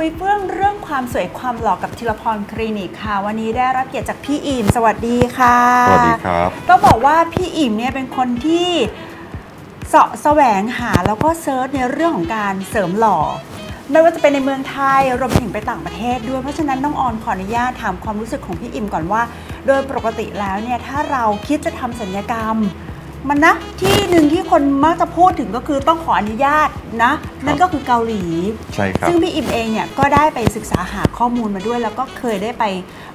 คุยเรื่องเรื่องความสวยความหล่อกับธีรพรคลินิกค่ะ วันนี้ได้รับเกียรติจากพี่อิ่ม สวัสดีค่ะสวัสดีครับต้องบอกว่าพี่อิ่มเนี่ยเป็นคนที่เสาะแสวงหาแล้วก็เซิร์ชในเรื่องของการเสริมหล่อ ไม่ว่าจะเป็นในเมืองไทยรวมไปถึงไปต่างประเทศด้วยเพราะฉะนั้นน้องออนขออนุญาตถามความรู้สึกของพี่อิ่มก่อนว่า โดยปกติแล้วเนี่ยถ้าเราคิดจะทำสัญญกรรม มันนะที่หนึ่งที่คนมักจะพูดถึงก็คือต้องขออนุญาตนะ นั่นก็คือเกาหลี ใช่ครับ ซึ่งพี่อิ่มเองเนี่ยก็ได้ไปศึกษาหาข้อมูลมาด้วย แล้วก็เคยได้ไป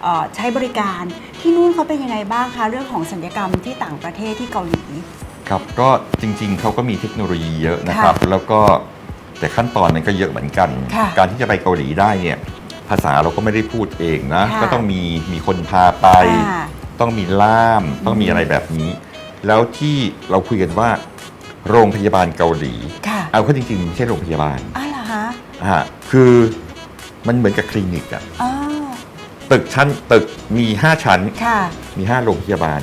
เอ่อใช้บริการที่นู่นเขาเป็นยังไงบ้างคะเรื่องของสัญญกรรมที่ต่างประเทศที่เกาหลีครับก็จริงๆ เขาก็มีเทคโนโลยีเยอะนะครับ แล้วก็แต่ขั้นตอนมันก็เยอะเหมือนกันค่ะการที่จะไปเกาหลีได้เนี่ยภาษาเราก็ไม่ได้พูดเองนะค่ะก็ต้องมีมีคนพาไปอ่าต้องมีล่ามต้องมีอะไรแบบนี้ แล้วที่เราคุยกันว่าโรงพยาบาลเกาหลี ค่ะเอาเข้าจริงๆไม่ใช่โรงพยาบาลอ้าวเหรอคะอ่าคือมันเหมือนกับคลินิกอะอ๋อตึกชั้นตึกมี 5 ชั้น ค่ะมี 5 โรงพยาบาล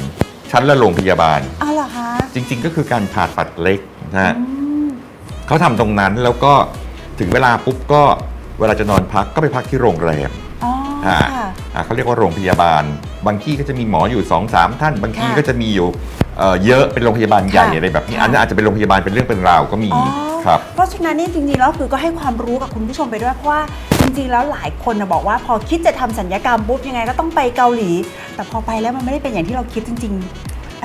ชั้นละโรงพยาบาล อ้าวเหรอคะจริง ๆ ก็คือการผ่าตัดเล็กนะฮะ อืมเขาทำตรงนั้นแล้วก็ถึงเวลาปุ๊บก็เวลาจะนอนพักก็ไปพักที่โรงแรมอ๋ออ่าค่ะ อ่าเขาเรียกว่าโรงพยาบาล บางที่ก็จะมีหมออยู่2อสามท่าน บางที่ค่ะ ก็จะมีอยู่ เอ่อเยอะเป็นโรงพยาบาลใหญ่ค่ะอะไรแบบนี้ค่ะอันนั้นอาจจะเป็นโรงพยาบาลเป็นเรื่องเป็นราวก็มีอ๋อ ครับ เพราะฉะนั้นนี่จริงๆแล้วคือก็ให้ความรู้กับคุณผู้ชมไปด้วยเพราะว่าจริงๆแล้วหลายคนนะบอกว่าพอคิดจะทำสัญญกรรมปุ๊บยังไงก็ต้องไปเกาหลี แต่พอไปแล้วมันไม่ได้เป็นอย่างที่เราคิดจริง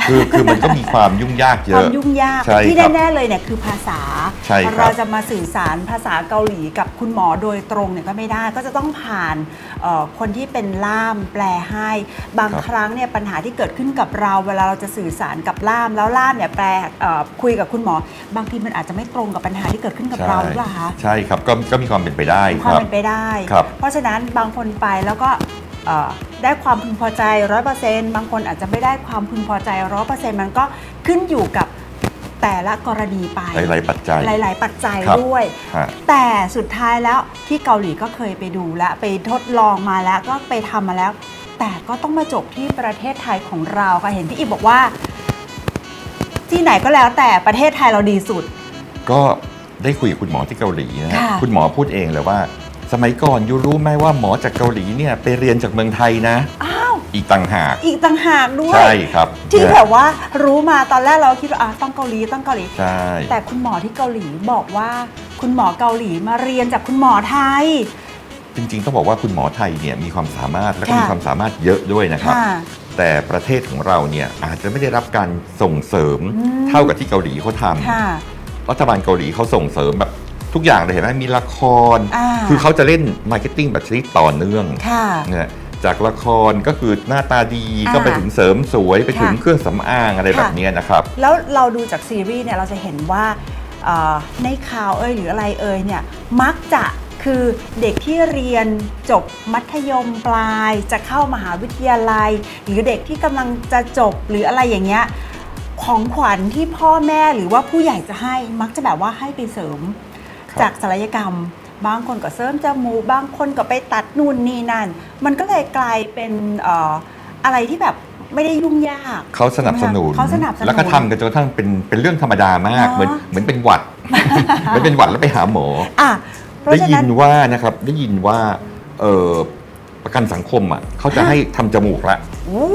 คือคือมันก็มีความยุ่งยากๆเยความอะยุ่งยากใช่ที่ครับแน่ๆเลยเนี่ยคือภาษา ใช่ครับเราจะมาสื่อสารภาษาเกาหลีกับคุณหมอโดยตรงเนี่ยก็ไม่ได้ ก็จะต้องผ่านเอ่อคนที่เป็นล่ามแปลให้ บางครั้งเนี่ยปัญหาที่เกิดขึ้นกับเรา เวลาเราจะสื่อสารกับล่ามแล้วล่ามเนี่ยแปลเอ่อคุยกับคุณหมอ บางทีมันอาจจะไม่ตรงกับปัญหาที่เกิดขึ้นกับเราหรือเปล่าคะ ใช่ครับก็ก็มีความเป็นไปได้มีคความรับ เป็นไปได้ ครับเพราะฉะนั้นบางคนไปแล้วก็เอ่อ ได้ความพึงพอใจร้อยเปอร์เซ็นต์บางคนอาจจะไม่ได้ความพึงพอใจร้อยเปอร์เซ็นต์มันก็ขึ้นอยู่กับแต่ละกรณีไปหลาย ๆ ปัจจัย หลาย ๆ ปัจจัยครับด้วยฮะแต่สุดท้ายแล้วที่เกาหลีก็เคยไปดูและไปทดลองมาแล้วก็ไปทำมาแล้ว แต่ก็ต้องมาจบที่ประเทศไทยของเราค่ะเห็นพี่อีบอกว่า ที่ไหนก็แล้วแต่ประเทศไทยเราดีสุด ก็ได้คุยกับคุณหมอที่เกาหลีนะฮะค่ะคุณหมอพูดเองเลยว่า สมัยก่อนยูรู้ไหมว่าหมอจากเกาหลีเนี่ยไปเรียนจากเมืองไทยนะ อ้าว อีกต่างหาก อีกต่างหากด้วย ใช่ครับที่นะแบบว่ารู้มาตอนแรกเราคิดว่าอะต้องเกาหลีต้องเกาหลี ใช่ แต่คุณหมอที่เกาหลีบอกว่า คุณหมอเกาหลีมาเรียนจากคุณหมอไทย จริงๆต้องบอกว่าคุณหมอไทยเนี่ยมีความสามารถและก็ค่ะมีความสามารถเยอะด้วยนะครับ ค่ะ แต่ประเทศของเราเนี่ยอาจจะไม่ได้รับการส่งเสริมอืม เท่ากับที่เกาหลีเขาทค่ะำรัฐบาลเกาหลีเขาส่งเสริมแบบ ทุกอย่างเลยเห็นไหมมีละคร อ่า คือเขาจะเล่นมาร์เก็ตติ้งแบบชนิดต่อเนื่องค่ะ เนี่ยจากละครก็คือหน้าตาดีอ่าก็ไปถึงเสริมสวยไปถึงค่ะเครื่องสำอางอะไรค่ะ แบบเนี้ยนะครับ แล้วเราดูจากซีรีส์เนี่ยเราจะเห็นว่าเอ่อในข่าวเอ่ยหรืออะไรเอ่ยเนี่ยมักจะคือเด็กที่เรียนจบมัธยมปลายจะเข้ามหาวิทยาลัย หรือเด็กที่กำลังจะจบหรืออะไรอย่างเงี้ยของขวัญที่พ่อแม่หรือว่าผู้ใหญ่จะให้มักจะแบบว่าให้ไปเสริมครับ จากศัลยกรรม บางคนก็เสริมจมูกบางคนก็ไปตัดนู่นนี่นั่น มันก็เลยกลายเป็นเอ่ออะไรที่แบบไม่ได้ยุ่งยากเขาสนับสนุนเขาสนับสนุน แล้วก็ทำกันจนกระทั่งเป็นเป็นเรื่องธรรมดามากเนอะเหมือนเหมือนเป็นหวัดเหมือนเป็นหวัดแล้วไปหาหมออะเพราะได้ฉะยินั้น นว่านะครับได้ยินว่าเออประกันสังคมอะเขาจะฮะให้ทำจมูกละ อู้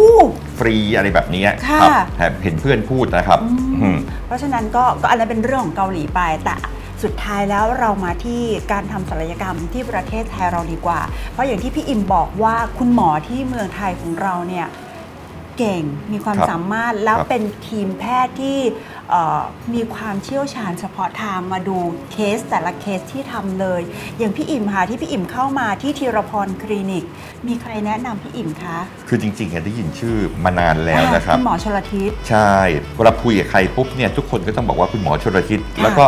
ฟรีอะไรแบบเนี้ยค่ะ ครับแอบเห็นเพื่อนพูดนะครับอืมอืม เพราะฉะนั้นก็ก็อันนั้นเป็นเรื่องของเกาหลีไปแต่ สุดท้ายแล้วเรามาที่การทำศัลยกรรมที่ประเทศไทยเราดีกว่า เพราะอย่างที่พี่อิมบอกว่าคุณหมอที่เมืองไทยของเราเนี่ยเก่งมีความครับสามารถแล้วครับเป็นทีมแพทย์ที่เอ่อมีความเชี่ยวชาญเฉพาะทางมาดูเคสแต่ละเคสที่ทำเลย อย่างพี่อิมค่ะที่พี่อิมเข้ามาที่ธีรพรคลินิก มีใครแนะนำพี่อิมคะ คือจริงๆอะได้ยินชื่อมานานแล้วนะครับคุณหมอชลทิศใช่เวลาคุยกับใครปุ๊บเนี่ยทุกคนก็ต้องบอกว่าคุณหมอชลทิศค่ะแล้วก็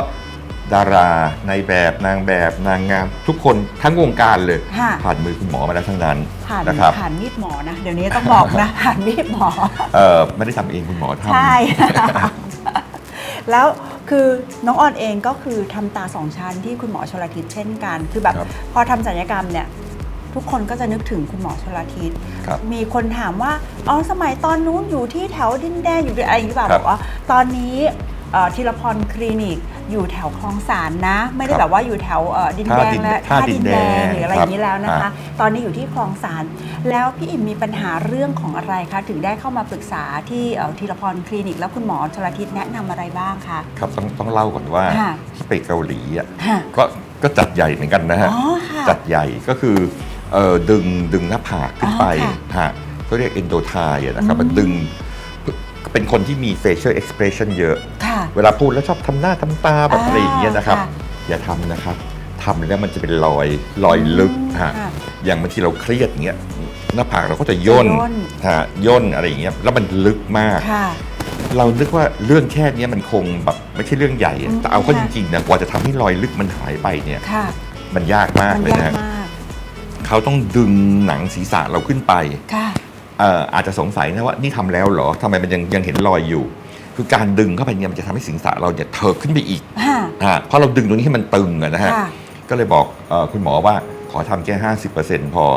ดาราในแบบนางแบบนางงาม ทุกคนทั้งวงการเลย ค่ะ ผ่านมือคุณหมอมาแล้วทั้งนั้นผ่านนะครับผ่านมีดหมอนะ เดี๋ยวนี้ต้องบอกนะ ผ่านมีดหมอ เออไม่ได้ทำเองคุณหมอทำ ใช่ แล้วคือน้องออนเองก็คือทำตาสองชั้นที่คุณหมอชลทิศเช่นกัน คือแบบครับพอทำศัลยกรรมเนี่ย ทุกคนก็จะนึกถึงคุณหมอชลทิศครับ มีคนถามว่าอ๋อสมัยตอนนู้นอยู่ที่แถวดินแดงอยู่อะไรอย่างนี้แบบครับ บอกว่าตอนนี้ เอ่อทีละพรคลินิก อยู่แถวคลองสานนะ ไม่ได้ครับแบบว่าอยู่แถวเอ่อดินแดงท่าดินและท่าดินแดงหรืออะไรอครับย่างนี้แล้วนะคะอ่าตอนนี้อยู่ที่คลองสานแล้วพี่อิ่มมีปัญหาเรื่องของอะไรคะถึงได้เข้ามาปรึกษาที่เอ่อทีละพรคลินิก แล้วคุณหมอชลทิศแนะนำอะไรบ้างคะ ครับต้องต้องเล่าก่อนว่าค่ะที่ไปเกาหลีอะค่ะก็ก็จัดใหญ่เหมือนกันนะฮะ อ๋อค่ะ จัดใหญ่ก็คือเอ่อดึงดึงหน้าผากขึ้นไปอ๋อค่ะฮะก็เรียก endo tie อะนะครับอืมมันดึงเป็นคนที่มี facial expression เยอะ ค่ะเวลาพูดแล้วชอบทำหน้าทำตาแบบอ่าอะไรอย่างเงี้ยนะครับ ค่ะอย่าทำนะครับทำแล้วมันจะเป็นรอยรอยลึกฮะค่ะอย่างบางทีเราเครียดอย่างเงี้ยหน้าผากเราก็จะย่นจะย่น ฮะย่นอะไรอย่างเงี้ยแล้วมันลึกมาก ค่ะ เรานึกว่าเรื่องแค่เนี้ยมันคงแบบไม่ใช่เรื่องใหญ่อะอืมแต่เอาเข้าจค่ะ ริงๆนะกว่าจะทำให้รอยลึกมันหายไปเนี่ย ค่ะ มันยากมากมันเลยยากนะฮะมากเขาต้องดึงหนังศีรษะเราขึ้นไป ค่ะ เอ่ออาจจะสงสัยนะว่านี่ทำแล้วเหรอทำไมมันยังยังเห็นรอยอยู่ คือการดึงเข้าไปเนี่ยมันจะทำให้ศีรษะเราเนี่ยเถิบขึ้นไปอีกค่ะ อ่าเพราะเราดึงตรงนี้ให้มันตึงอะนะฮะ ค่ะก็เลยบอกเออคุณหมอว่าขอทำแค่ 50%พออ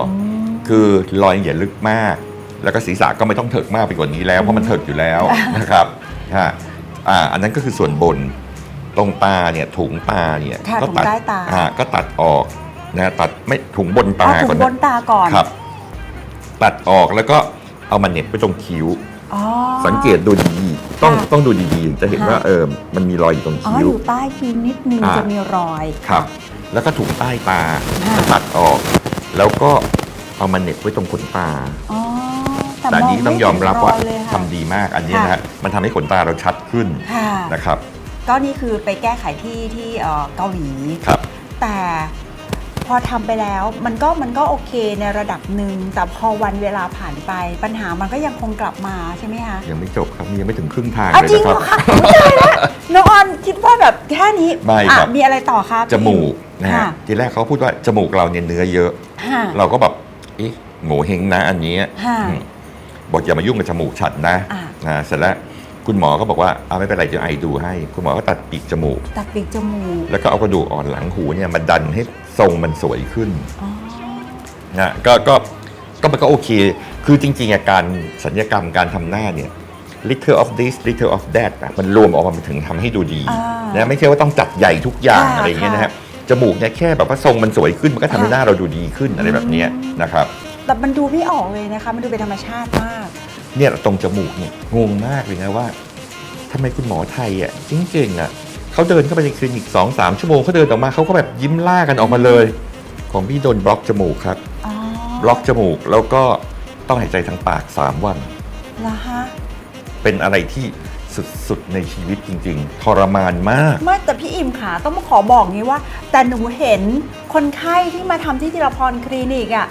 ม คือรอยอย่าลึกมาก แล้วก็ศีรษะก็ไม่ต้องเถิกมากไปกว่านี้แล้ว เพราะมันเถิกอยู่แล้วนะครับฮะอ่าอันนั้นก็คือส่วนบนตรงตาเนี่ยถุงตาเนี่ยค่ะก็ถุงตัดใต้ตา อ่าก็ตัดออกนะตัดไม่ถุงบนตาเอาถุก่อนงบนนะตาก่อน ครับ ตัดออกแล้วก็เอามาเหน็บไว้ตรงคิ้ว อ๋อ สังเกตดูดีๆต้องค่ะต้องดูดีๆ จะเห็นค่ะ ว่าเออมันมีรอยอยู่ตรงอ๋อคิ้วอยู่ใต้คิ้วนิดนึงอ่า จะมีรอย ครับ แล้วก็ถุงใต้ตาค่ะ ก็ตัดออก แล้วก็เอามาเหน็บไว้ตรงขนตา อ๋อแต่อันนี้ต้องยอมรับว่าไเห็นยเลยทำค่ะดีมากอันนี้นะค่ะ ฮะมันทำให้ขนตาเราชัดขึ้นค่ะ นะครับ ก็นี่คือไปแก้ไขที่ที่เอ่อเกาหลี ครับ แต่ พอทำไปแล้วมันก็มันก็โอเคในระดับหนึ่งแต่พอวันเวลาผ่านไป ปัญหามันก็ยังคงกลับมาใช่ไหมคะยังไม่จบครับยังไม่ถึงครึ่งทางอะเลยจริงนะคเหรรับอคะไม่ใช่แล้วน้องออนคิดว่าแบบแค่นี้ไม่อะครับมีอะไรต่อครับจมูกนะฮะค่ะทีแรกเขาพูดว่าจมูกเราเนี่ยเนื้อเยอะค่ะเราก็แบบเอ๊ะโง่เฮงนะอันนี้ค่ะอืมบอกอย่ามายุ่งกับจมูกฉันนะอะนะเสร็จแล้วคุณหมอก็บอกว่าเอาไม่เป็นไรเดี๋ยวไอดูให้ คุณหมอก็ตัดปีกจมูก ตัดปีกจมูก แล้วก็เอากระดูกอ่อนหลังหูเนี่ยมาดันให้ ทรงมันสวยขึ้นอ๋อนะก็ก็ก็มันก็โอเค คือจริงๆอาการสัญญกรรมการทำหน้าเนี่ย little of this little of that อะมันรวมออกมาถึงทำให้ดูดีอ่านะไม่ใช่ว่าต้องจัดใหญ่ทุกอย่างค่ะอะไรอย่างเงี้ยนะค่ะฮะจมูกเนี่ยแค่แบบว่าทรงมันสวยขึ้นมันก็ทำให้ค่ะหน้าเราดูดีขึ้นอะไรแบบเนี้ยอืมนะครับ แต่มันดูไม่ออกเลยนะคะ มันดูเป็นธรรมชาติมาก เนี่ยตรงจมูกเนี่ยงงมากเลยนะว่าทำไมคุณหมอไทยอะจริงๆอะ เขาเดินเข้าไปในคลินิก2อสามชั่วโมงเขาเดินออกมาเขาก็แบบยิ้มล่ากันออกมาเลย ของพี่โดนบล็อกจมูกครับ อ๋อบล็อกจมูกแล้วก็ต้องหายใจทางปาก3วัน เหรอฮะเป็นอะไรที่สุดๆในชีวิตจริง ๆ ทรมานมาก ไม่แต่พี่อิมขาต้องมาขอบอกงี้ว่า แต่หนูเห็นคนไข้ที่มาทำที่จิรพรคลินิกอะ่ะ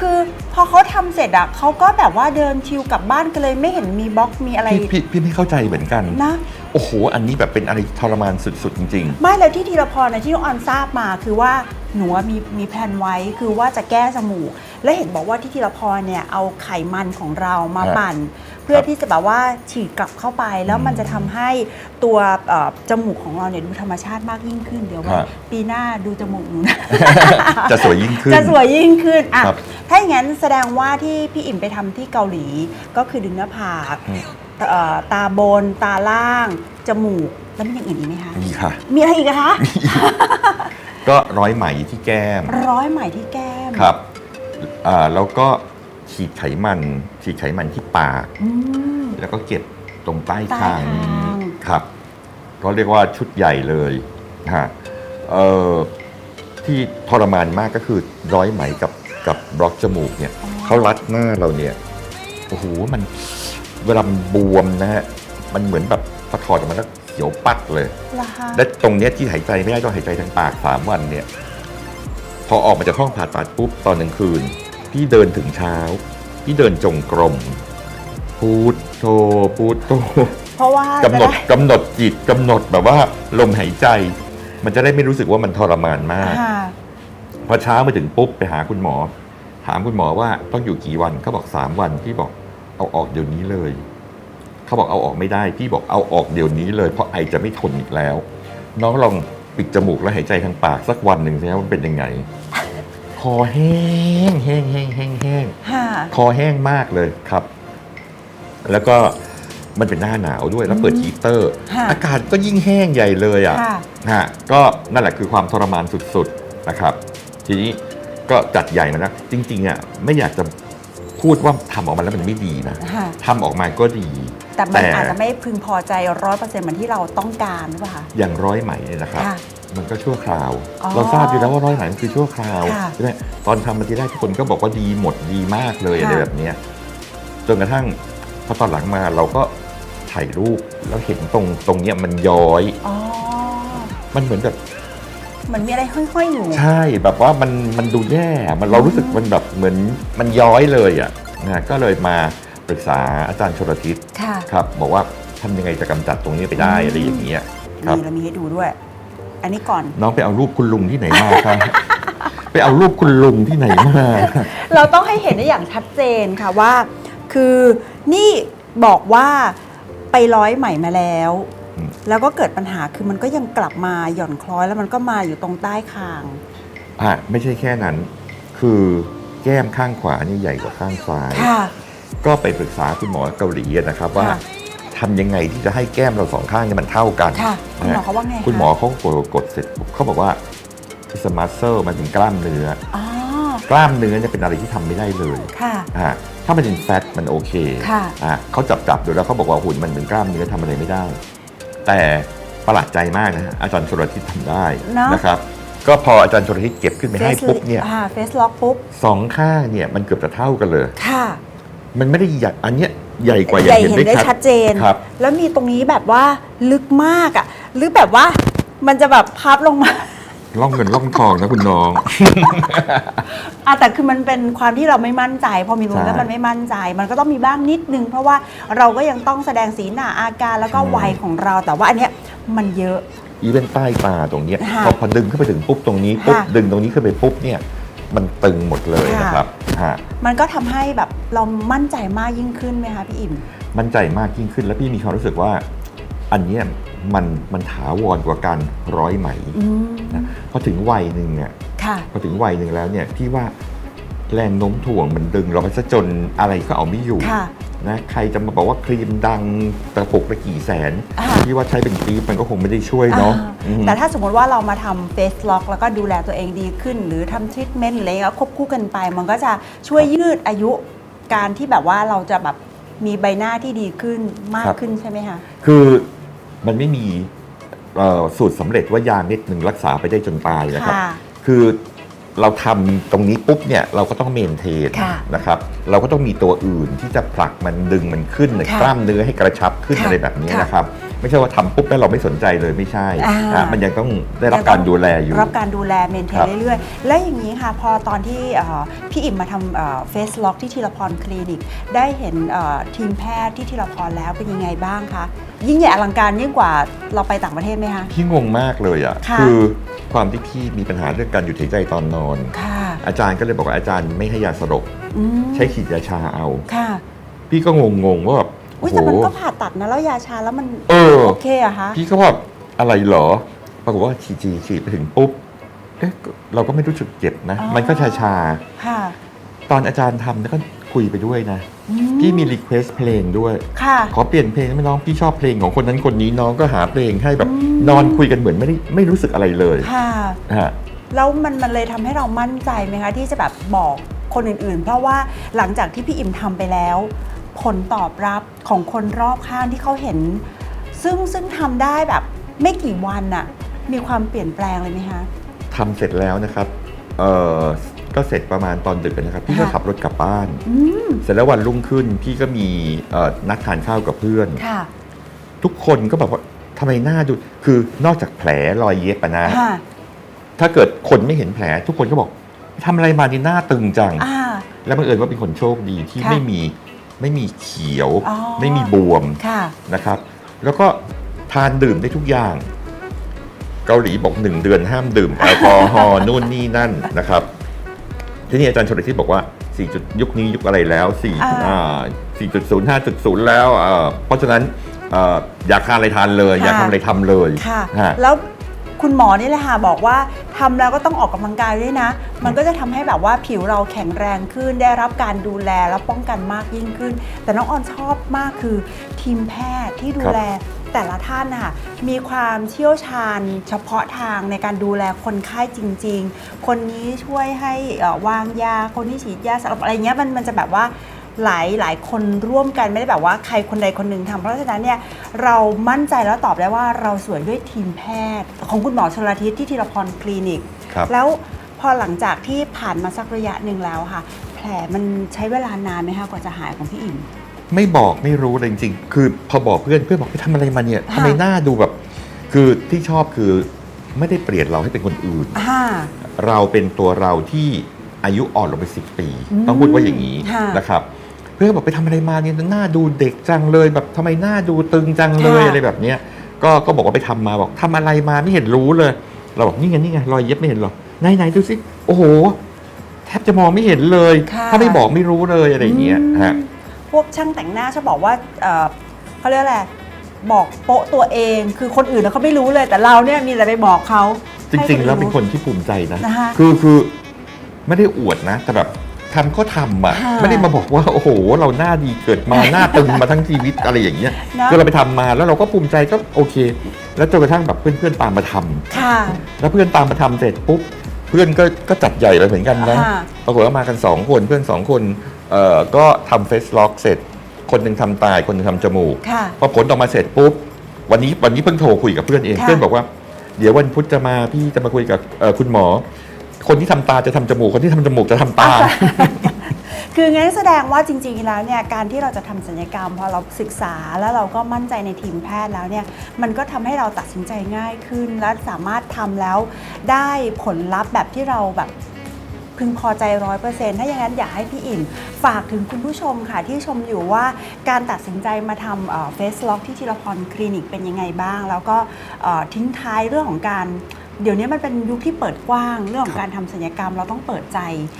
คือพอเขาทำเสร็จอะ่ะเขาก็แบบว่าเดินชิวกลับบ้านกันเลยไม่เห็นมีบล็อกมีอะไรพี่พี่พี่ไม่เข้าใจเหมือนกัน นะ โอ้โห อันนี้แบบเป็นอะไรทรมานสุด ๆ จริง ไม่แล้วที่ทีรพรนะที่น้องออนทราบมาคือว่าหนูอะมีมีแผนไว้คือว่าจะแก้จมูก และเห็นบอกว่าที่ทีรพรเนี่ยเอาไขมันของเรามาครับปั่น เพื่อครับที่จะแบบว่าฉีดกลับเข้าไป แล้วมันจะทำให้ตัวเอ่อจมูกของเราเนี่ยดูธรรมชาติมากยิ่งขึ้นเดี๋ยวว่าครับ ปีหน้าดูจมูกหนูนะ ๆ จะสวยยิ่งขึ้น จะสวยยิ่งขึ้นอะครับถ้าอย่างนั้นแสดงว่าที่พี่อิ่มไปทำที่เกาหลีก็คือดึงหน้าผาก อืมเอ่อ ตาบน ตาล่าง จมูก แล้วมีอย่างอื่นอีกไหมคะ นี่ค่ะ มีอะไรอีกอะคะ ก็ร้อยไหมที่แก้มร้อยไหมที่แก้มครับอ่าแล้วก็ฉีดไขมัน ฉีดไขมันที่ปาก อืม แล้วก็เก็บตรงใต้ใต้คางนี้คาง ครับก็เรียกว่าชุดใหญ่เลยฮะเอ่อที่ทรมานมากก็คือร้อยไหมกับกับบล็อกจมูกเนี่ยเขารัดหน้าเราเนี่ยโอ้โหมัน เวลามันบวมนะฮะ มันเหมือนแบบพอถอดออกมาแล้วเขียวปัดเลย เหรอคะและตรงเนี้ยที่หายใจไม่ได้ต้องหายใจทางปากสามวันเนี่ย พอออกมาจากห้องผ่าตัดปุ๊บตอนกลางคืน พี่เดินถึงเช้า พี่เดินจงกรมพูดโทพูดโทเพราะว่ากำหนดกำหนดจิตกำหนดแบบว่าลมหายใจ มันจะได้ไม่รู้สึกว่ามันทรมานมาก ค่ะพอเช้ามาถึงปุ๊บไปหาคุณหมอ ถามคุณหมอว่าต้องอยู่กี่วันเขาบอกสามวันพี่บอก เอาออกเดี๋ยวนี้เลย เขาบอกเอาออกไม่ได้ พี่บอกเอาออกเดี๋ยวนี้เลย เพราะไอจะไม่ทนอีกแล้ว น้องลองปิดจมูกแล้วหายใจทางปากสักวันหนึ่งสิว่ามันเป็นยังไง คอแห้งแห้งแห้งแห้งแห้งค่ะคอแห้งมากเลยครับ แล้วก็มันเป็นหน้าหนาวด้วยแล้วเปิดฮีตเตอร์ ค่ะอากาศก็ยิ่งแห้งใหญ่เลยอะค่ะ ฮะก็นั่นแหละคือความทรมานสุดๆนะครับ ทีนี้ก็จัดใหญ่มาแล้วจริงๆอะไม่อยากจะ พูดว่าทำออกมาแล้วมันไม่ดีนะค่ะทำออกมาก็ดี แต่มันอาจจะไม่พึงพอใจร้อยเปอร์เซ็นต์เหมือนที่เราต้องการหรือเปล่าคะอย่างร้อยไหมเนี่ยนะครับค่ะมันก็ชั่วคราวอ๋อเราทราบอยู่แล้วว่าร้อยไหมมันคือชั่วคราวค่ะใช่ไหมตอนทำมาทีแรกทุกคนก็บอกว่าดีหมดดีมากเลยค่ะอะไรแบบเนี้ยจนกระทั่งพอตอนหลังมาเราก็ถ่ายรูปแล้วเห็นตรงตรงเนี้ยมันย้อยอ๋อมันเหมือนแบบ เหมือนมีอะไรห้อยๆอยู่ ใช่แบบว่ามันมันดูแย่มันเรารู้สึกมันแบบเหมือนมันย้อยเลยอะนะก็เลยมาปรึกษาอาจารย์ชลทิศค่ะครับบอกว่าทำยังไงจะกำจัดตรงนี้ไปได้อืมอะไรอย่างเงี้ยครับนี่เรามีให้ดูด้วย อันนี้ก่อนน้องไปเอารูปคุณลุงที่ไหนมาครับไปเอารูปคุณลุงที่ไหนมา เราต้องให้เห็นได้อย่างชัดเจนค่ะว่า คือนี่บอกว่าไปร้อยใหม่มาแล้วอืม แล้วก็เกิดปัญหาคือมันก็ยังกลับมาหย่อนคล้อยแล้วมันก็มาอยู่ตรงใต้คาง อะไม่ใช่แค่นั้น คือแก้มข้างขวานี่ใหญ่กว่าข้างซ้าย ค่ะ ก็ไปปรึกษาคุณหมอเกาหลีนะครับว่าค่ะทำยังไงที่จะให้แก้มเราสองข้างเนี่ยมันเท่ากันค่ะคุณหมอนะเขาว่าไงะคุณหมอเขากดกดเสร็จปุ๊บเขาบอกว่า it's a muscle มันเป็นกล้ามเนื้อ อ๋อกล้ามเนื้อเนี่ยเป็นอะไรที่ทำไม่ได้เลยค่ะ อะถ้ามันเป็นแฟตมันโอเคค่ะ อะเขาจับจับดูแล้วเขาบอกว่าหุ่นมันเป็นกล้ามเนื้อทำอะไรไม่ได้ แต่ประหลาดใจมากนะฮะอาจารย์ชลทิศทำได้เนอะ นะครับ ก็พออาจารย์ชลทิศเก็บขึ้นไปให้ปุ๊บเนี่ยเฟสล็อกปุ๊บ สองข้างเนี่ยมันเกือบจะเท่ากันเลย ค่ะมันไม่ได้ใหญ่อันเนี้ยใหญ่กว่าอใหย่างญ่เห็นเห็นได้ได้ชัชัดดเจน ครับ แล้วมีตรงนี้แบบว่าลึกมากอะลึกแบบว่ามันจะแบบพับลงมา ล่องเงินล่องทองนะคุณน้อง อะแต่คือมันเป็นความที่เราไม่มั่นใจ พอมีมุมใช่แล้วมันไม่มั่นใจ มันก็ต้องมีบ้างนิดนึง เพราะว่าเราก็ยังต้องแสดงสีหน้าอาการแล้วก็ใช่วัยของเราแต่ว่าอันเนี้ยมันเยอะ อีเวนใต้ตาตรงเนี้ยค่ะพอพอดึงขึ้นไปถึงปุ๊บตรงนี้ปุ๊บค่ะ ดึงตรงนี้ขึ้นไปปุ๊บเนี่ยมันตึงหมดเลยค่ะนะครับฮะมันก็ทำให้แบบเรามั่นใจมากยิ่งขึ้นไหมคะพี่อิ่ม มั่นใจมากยิ่งขึ้นแล้วพี่มีความรู้สึกว่า อันเนี้ย มันมันถาวรกว่าการร้อยไหมอืมนะพอถึงวัยหนึ่งเนี่ยค่ะพอถึงวัยหนึ่งแล้วเนี่ยพี่ว่าแรงโน้มถ่วงมันดึงเราไปซะจนอะไรก็เอาไม่อยู่ค่ะนะใครจะมาบอกว่าครีมดังตะปกละกี่แสนอ่าพี่ว่าใช้เป็นปี๊บมันก็คงไม่ได้ช่วยเนาะอ่าอืมแต่ถ้าสมมติว่าเรามาทำเฟสล็อกแล้วก็ดูแลตัวเองดีขึ้น หรือทำทรีทเมนต์อะไรเงี้ยควบคู่กันไป มันก็จะช่วยยืดอายุการที่แบบว่าเราจะแบบมีใบหน้าที่ดีขึ้นมากขึ้นใช่ไหมคะคือ มันไม่มีเอ่อสูตรสำเร็จว่ายาเม็ดหนึ่งรักษาไปได้จนตายนะครับค่ะคือเราทำตรงนี้ปุ๊บเนี่ยเราก็ต้องเมนเทนค่ะนะครับ เราก็ต้องมีตัวอื่นที่จะผลักมันดึงมันขึ้นค่ะกล้ามเนื้อให้กระชับขึ้นค่ะอะไรแบบนี้ค่ะนะครับ ไม่ใช่ว่าทำปุ๊บแล้วเราไม่สนใจเลยไม่ใช่อ่านะมันยังต้องได้รับการดูแลอยู่ รับการดูแลเมนเทคนรับเรื่อยๆ และอย่างนี้ค่ะ พอตอนที่เอ่อพี่อิ่มมาทำเฟสล็อกที่ทีละพรคลินิก ได้เห็นเอ่อทีมแพทย์ที่ทีละพรแล้วเป็นยังไงบ้างคะ ยิ่งใหญ่อลังการยิ่งกว่าเราไปต่างประเทศไหมคะพี่งงมากเลยอะค่ะคือความที่พี่มีปัญหาเรื่องการหยุดหายใจตอนนอน ค่ะอาจารย์ก็เลยบอกว่าอาจารย์ไม่ให้ยาสลบอืมใช้ขีดยาชาเอา ค่ะ พี่ก็งงๆว่าแบบ อุ้ยโอ้แต่มันโหก็ผ่าตัดนะแล้วยาชาแล้วมันเออ โอเคอะคะพี่ก็ว่าอะไรเหรอ ปรากฏว่าฉีดฉีดฉีดไปถึงปุ๊บเอ๊ะก็เราก็ไม่รู้สึกเจ็บนะอ๋อมันก็ชาชาค่ะๆตอนอาจารย์ทำแล้วก็คุยไปด้วยนะอืพี่มีรีเควสเพลงด้วย ค่ะ ขอเปลี่ยนเพลงได้ไหมน้องพี่ชอบเพลงของคนนั้นคนนี้น้องก็หาเพลงให้แบบอืมนอนคุยกันเหมือนไม่ได้ไม่รู้สึกอะไรเลยค่ะฮะแล้วมันมันเลยทำให้เรามั่นใจไหมคะที่จะแบบบอกคนอื่นๆ เพราะว่าหลังจากที่พี่อิ่มทำไปแล้ว ผลตอบรับของคนรอบข้างที่เขาเห็น ซึ่งซึ่งทำได้แบบไม่กี่วันน่ะมีความเปลี่ยนแปลงเลยไหมคะทำเสร็จแล้วนะครับเออก็เสร็จประมาณตอนดึกนะครับพี่ก็ค่ะขับรถกลับบ้านอืมเสร็จแล้ววันรุ่งขึ้นพี่ก็มีเอ่อนัดทานข้าวกับเพื่อนค่ะทุกคนก็แบบว่าทำไมหน้าดูคือนอกจากแผลรอยเย็บอะนะค่ะถ้าเกิดคนไม่เห็นแผล ทุกคนก็บอกทำอะไรมานี่หน้าตึงจังอ่าแล้วบังเอิญว่าเป็นคนโชคดีที่ค่ะไม่มี ไม่มีเขียว อ๋อ ไม่มีบวมค่ะ นะครับ แล้วก็ทานดื่มได้ทุกอย่าง เกาหลีบอกหนึ่งเดือนห้ามดื่มแอลกอฮอล์ นู่นนี่นั่นนะครับ ที่นี่อาจารย์ชลทิศบอกว่า4จุดยุคนี้ยุคอะไรแล้ว4อ่าอ่า4.0 5.0 แล้วเอ่อเพราะฉะนั้นเอ่ออยากทานอะไรทานเลย อยากทำอะไรทำเลยค่ะ ฮะ แล้ว คุณหมอนี่แหละค่ะบอกว่าทำแล้วก็ต้องออกกำลังกายด้วยนะ มันก็จะทำให้แบบว่าผิวเราแข็งแรงขึ้น ได้รับการดูแลและป้องกันมากยิ่งขึ้น แต่น้องออนชอบมากคือทีมแพทย์ที่ดูแลแต่ละท่านนะคะมีความเชี่ยวชาญเฉพาะทางในการดูแลคนไข้จริง ๆ คนนี้ช่วยให้เอ่อวางยาคนที่ฉีดยาสลับอะไรเงี้ยมันมันจะแบบว่า หลายหลายคนร่วมกันไม่ได้แบบว่าใครคนใดคนหนึ่งทำเพราะฉะนั้นเนี่ยเรามั่นใจแล้วตอบได้ว่าเราสวยด้วยทีมแพทย์ ของคุณหมอชลทิศที่ธีรพรคลินิก ครับ แล้วพอหลังจากที่ผ่านมาสักระยะหนึ่งแล้วค่ะ แผลมันใช้เวลานานไหมคะกว่าจะหายของพี่อิ่ม ไม่บอกไม่รู้เลยจริงๆ คือพอบอกเพื่อนเพื่อนบอกไปทำอะไรมาเนี่ยค่ะ ทำไมหน้าดูแบบ คือที่ชอบคือไม่ได้เปลี่ยนเราให้เป็นคนอื่น อ่า เราเป็นตัวเราที่อายุอ่อนลงไปสิปี อืมต้องพูดว่าอย่างนี้ค่ะนะครับ เพื่อนก็บอกไปทำอะไรมาเนี่ยหน้าดูเด็กจังเลยแบบทำไมหน้าดูตึงจังเลยค่ะอะไรแบบเนี้ยก็ก็บอกว่าไปทำมาบอกทำอะไรมาไม่เห็นรู้เลย เราบอกนี่ไงนี่ไงรอยเย็บไม่เห็นหรอไหนไหนดูสิโอ้โห แทบจะมองไม่เห็นเลยค่ะถ้าไม่บอกไม่รู้เลยอะไรอย่างเงี้ยฮะอืมพวกช่างแต่งหน้าชอบบอกว่าเอ่อเขาเรียกอะไรบอกโป๊ะตัวเองคือคนอื่นนะเขาไม่รู้เลยแต่เราเนี่ยมีแต่ไปบอกเขาจริงๆให้แล้วเป็นรู้คนที่ภูมิใจนะนะคะคือคือไม่ได้อวดนะ แต่แบบ ทำก็ทำอะ ค่ะไม่ได้มาบอกว่าโอ้โห เราหน้าดีเกิดมาหน้าตึงมาทั้งชีวิตอะไรอย่างเงี้ยเนอะ คือเราไปทำมาแล้วเราก็ภูมิใจก็โอเค แล้วจนกระทั่งแบบเพื่อนๆตามมาทำค่ะ แล้วเพื่อนตามมาทำเสร็จปุ๊บเพื่อนก็ก็จัดใหญ่ไปเหมือนกันนะค่ะ ปรากฏว่ามากันสองคนเพื่อนสองคนเอ่อก็ทำเฟสล็อกเสร็จ คนหนึ่งทำตายคนหนึ่งทำจมูก ค่ะ พอผลออกมาเสร็จปุ๊บวันนี้วันนี้เพิ่งโทรคุยกับเพื่อนเองค่ะ เพื่อนบอกว่า เดี๋ยววันพุธจะมาพี่จะมาคุยกับเอ่อคุณหมอ คนที่ทำตาจะทำจมูก คนที่ทำจมูกจะทำตา คืองั้นแสดงว่าจริงๆแล้วเนี่ยการที่เราจะทำศัลยกรรมพอเราศึกษาแล้วเราก็มั่นใจในทีมแพทย์แล้วเนี่ยมันก็ทำให้เราตัดสินใจง่ายขึ้น และสามารถทำแล้วได้ผลลัพธ์แบบที่เราแบบพึงพอใจร้อยเปอร์เซ็นต์ถ้าอย่างนั้นอยากให้พี่อิ่ม ฝากถึงคุณผู้ชมค่ะ ที่ชมอยู่ว่าการตัดสินใจมาทำเฟสล็อกที่ทีรพรคลินิกเป็นยังไงบ้าง แล้วก็ทิ้งท้ายเรื่องของการ เดี๋ยวนี้มันเป็นยุคที่เปิดกว้างเรื่องของการทำศัลยกรรมเราต้องเปิดใจ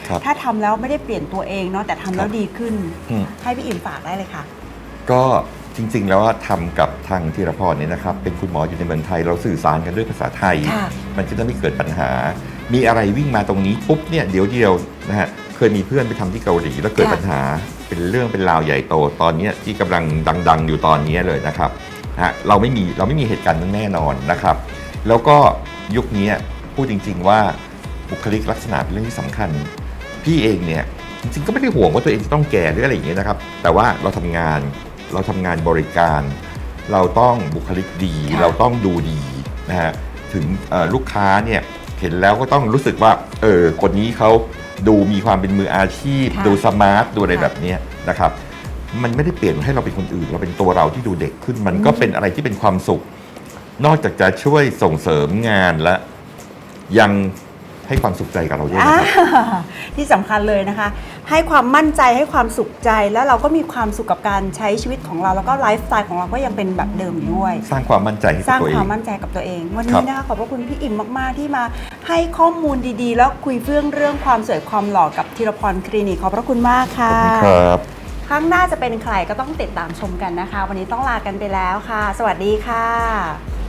ครับถ้าทำแล้วไม่ได้เปลี่ยนตัวเองเนาะแต่ทำแล้วครับดีขึ้น อืม ให้พี่อิ่มฝากได้เลยค่ะ ก็จริง ๆ แล้วว่าทำกับทางธีรพรเนี่ยนะครับ เป็นคุณหมออยู่ในเมืองไทย เราสื่อสารกันด้วยภาษาไทย ค่ะ มันจะไม่เกิดปัญหา มีอะไรวิ่งมาตรงนี้ปุ๊บเนี่ยเดี๋ยวเดียวนะฮะเคยมีเพื่อนไปทำที่เกาหลีแล้วเกิดค่ะ ปัญหาเป็นเรื่องเป็นราวใหญ่โตตอนเนี้ยที่กำลังดัง ๆ อยู่ตอนนี้เลยนะครับนะฮะเราไม่มีเราไม่มีเหตุการณ์นั้นแน่นอนนะครับ แล้วก็ยุคนี้พูดจริง ๆ ว่าบุคลิกลักษณะเป็นเรื่องที่สำคัญ พี่เองเนี่ยจริงๆก็ไม่ได้ห่วงว่าตัวเองจะต้องแก่หรืออะไรอย่างเงี้ยนะครับ แต่ว่าเราทำงานเราทำงานบริการ เราต้องบุคลิกดี ค่ะ เราต้องดูดีนะฮะถึงเอ่อลูกค้าเนี่ยเห็นแล้วก็ต้องรู้สึกว่าเออคนนี้เขาดูมีความเป็นมืออาชีพ ค่ะดูสมาร์ทดูอะไรค่ะแบบเนี้ยนะครับ มันไม่ได้เปลี่ยนให้เราเป็นคนอื่น เราเป็นตัวเราที่ดูเด็กขึ้น มันก็เป็นอะไรที่เป็นความสุข นอกจากจะช่วยส่งเสริมงานและยังให้ความสุขใจกับเราด้วยอ่านะครับที่สำคัญเลยนะคะ ให้ความมั่นใจให้ความสุขใจแล้วเราก็มีความสุขกับการใช้ชีวิตของเรา แล้วก็ไลฟ์สไตล์ของเราก็ยังเป็นแบบเดิมอยู่ด้วย สร้างความมั่นใจให้สกับร้างตัวเอความงมั่นใจกับตัวเอง วันครันี้บนะคะขอบพระคุณพี่อิ่มมาก ๆ ที่มาให้ข้อมูลดีๆ แล้วคุยเรื่องเรื่องความสวยความหล่อกับธีรพรคลินิกขอบพระคุณมากขค่ะอบคุณครับ ครั้งหน้าจะเป็นใครก็ต้องติดตามชมกันนะคะ วันนี้ต้องลากันไปแล้วค่ะ สวัสดีค่ะ